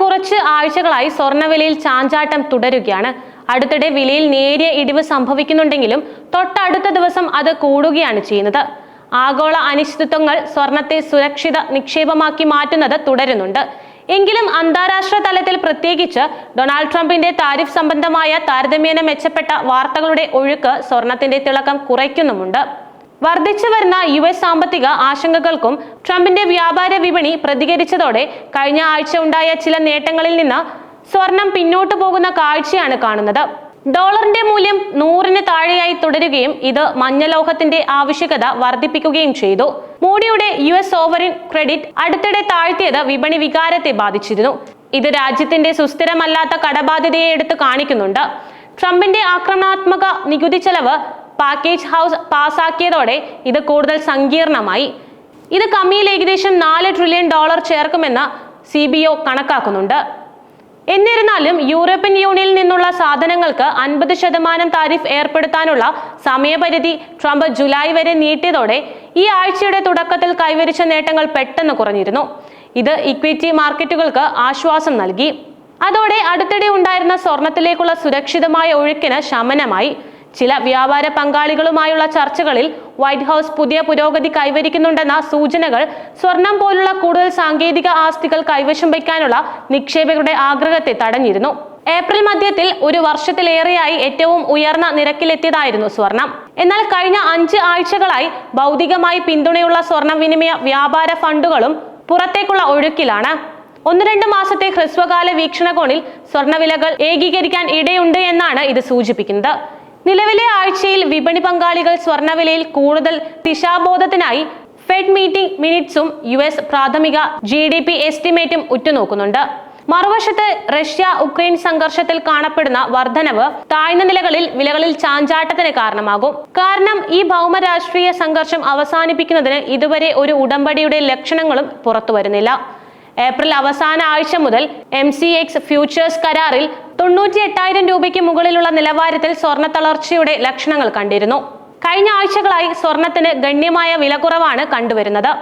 കുറച്ച് ആഴ്ചകളായി സ്വർണവിലയിൽ ചാഞ്ചാട്ടം തുടരുകയാണ്. അടുത്തിടെ വിലയിൽ നേരിയ ഇടിവ് സംഭവിക്കുന്നുണ്ടെങ്കിലും തൊട്ടടുത്ത ദിവസം അത് കൂടുകയാണ് ചെയ്യുന്നത്. ആഗോള അനിശ്ചിതത്വങ്ങൾ സ്വർണത്തെ സുരക്ഷിത നിക്ഷേപമാക്കി മാറ്റുന്നത് തുടരുന്നുണ്ട്. എങ്കിലും അന്താരാഷ്ട്ര തലത്തിൽ പ്രത്യേകിച്ച് ഡൊണാൾഡ് ട്രംപിന്റെ താരിഫ് സംബന്ധമായ താരതമ്യേന മെച്ചപ്പെട്ട വാർത്തകളുടെ ഒഴുക്ക് സ്വർണത്തിന്റെ തിളക്കം കുറയ്ക്കുന്നുമുണ്ട്. വർദ്ധിച്ചു വരുന്ന യു എസ് സാമ്പത്തിക ആശങ്കകൾക്കും ട്രംപിന്റെ വ്യാപാര വിപണി പ്രതികരിച്ചതോടെ കഴിഞ്ഞ ആഴ്ച ഉണ്ടായ ചില നേട്ടങ്ങളിൽ നിന്ന് സ്വർണം പിന്നോട്ടു പോകുന്ന കാഴ്ചയാണ് കാണുന്നത്. ഡോളറിന്റെ മൂല്യം നൂറിന് താഴെയായി തുടരുകയും ഇത് മഞ്ഞലോഹത്തിന്റെ ആവശ്യകത വർദ്ധിപ്പിക്കുകയും ചെയ്തു. മോഡിയുടെ യു എസ് സോവറിൻ ക്രെഡിറ്റ് അടുത്തിടെ താഴ്ത്തിയത് വിപണി വികാരത്തെ ബാധിച്ചിരുന്നു. ഇത് രാജ്യത്തിന്റെ സുസ്ഥിരമല്ലാത്ത കടബാധ്യതയെ എടുത്തു കാണിക്കുന്നുണ്ട്. ട്രംപിന്റെ ആക്രമണാത്മക നികുതി ചെലവ് പാക്കേജ് ഹൗസ് പാസാക്കിയതോടെ ഇത് കൂടുതൽ സങ്കീർണമായി. ഇത് കമ്മിയിൽ ഏകദേശം നാല് ട്രില്യൺ ഡോളർ ചേർക്കുമെന്ന് സി ബി ഒ കണക്കാക്കുന്നുണ്ട്. എന്നിരുന്നാലും യൂറോപ്യൻ യൂണിയനിൽ നിന്നുള്ള സാധനങ്ങൾക്ക് അൻപത് ശതമാനം താരിഫ് ഏർപ്പെടുത്താനുള്ള സമയപരിധി ട്രംപ് ജൂലൈ വരെ നീട്ടിയതോടെ ഈ ആഴ്ചയുടെ തുടക്കത്തിൽ കൈവരിച്ച നേട്ടങ്ങൾ പെട്ടെന്ന് കുറഞ്ഞിരുന്നു. ഇത് ഇക്വിറ്റി മാർക്കറ്റുകൾക്ക് ആശ്വാസം നൽകി. അതോടെ അടുത്തിടെ ഉണ്ടായിരുന്ന സ്വർണത്തിലേക്കുള്ള സുരക്ഷിതമായ ഒഴുക്കിന് ശമനമായി. ചില വ്യാപാര പങ്കാളികളുമായുള്ള ചർച്ചകളിൽ വൈറ്റ് ഹൗസ് പുതിയ പുരോഗതി കൈവരിക്കുന്നുണ്ടെന്ന സൂചനകൾ സ്വർണം പോലുള്ള കൂടുതൽ സാങ്കേതിക ആസ്തികൾ കൈവശം വയ്ക്കാനുള്ള നിക്ഷേപകരുടെ ആഗ്രഹത്തെ തടഞ്ഞിരുന്നു. ഏപ്രിൽ മധ്യത്തിൽ ഒരു വർഷത്തിലേറെയായി ഏറ്റവും ഉയർന്ന നിരക്കിലെത്തിയതായിരുന്നു സ്വർണം. എന്നാൽ കഴിഞ്ഞ അഞ്ച് ആഴ്ചകളായി ഭൗതികമായി പിന്തുണയുള്ള സ്വർണ വിനിമയ വ്യാപാര ഫണ്ടുകളും പുറത്തേക്കുള്ള ഒഴുക്കിലാണ്. ഒന്ന് രണ്ട് മാസത്തെ ഹ്രസ്വകാല വീക്ഷണകോണിൽ സ്വർണവിലകൾ ഏകീകരിക്കാൻ ഇടയുണ്ട് എന്നാണ് ഇത് സൂചിപ്പിക്കുന്നത്. നിലവിലെ ആഴ്ചയിൽ വിപണി പങ്കാളികൾ സ്വർണവിലയിൽ കൂടുതൽ ദിശാബോധത്തിനായി ഫെഡ് മീറ്റിംഗ് മിനിറ്റ്സും യു എസ് പ്രാഥമിക ജി ഡി പി എസ്റ്റിമേറ്റും ഉറ്റുനോക്കുന്നുണ്ട്. മറുവശത്ത് റഷ്യ ഉക്രൈൻ സംഘർഷത്തിൽ കാണപ്പെടുന്ന വർധനവ് താഴ്ന്ന നിലകളിൽ വിലകളിൽ ചാഞ്ചാട്ടത്തിന് കാരണമാകും. കാരണം ഈ ഭൗമരാഷ്ട്രീയ സംഘർഷം അവസാനിപ്പിക്കുന്നതിന് ഇതുവരെ ഒരു ഉടമ്പടിയുടെ ലക്ഷണങ്ങളും പുറത്തു വരുന്നില്ല ഏപ്രിൽ അവസാന ആഴ്ച മുതൽ എം സി എക്സ് ഫ്യൂച്ചേഴ്സ് കരാറിൽ തൊണ്ണൂറ്റി എട്ടായിരം രൂപയ്ക്ക് മുകളിലുള്ള നിലവാരത്തിൽ സ്വർണ തളർച്ചയുടെ ലക്ഷണങ്ങൾ കണ്ടിരുന്നു. കഴിഞ്ഞ ആഴ്ചകളായി സ്വർണത്തിന് ഗണ്യമായ വിലക്കുറവാണ് കണ്ടുവരുന്നത്.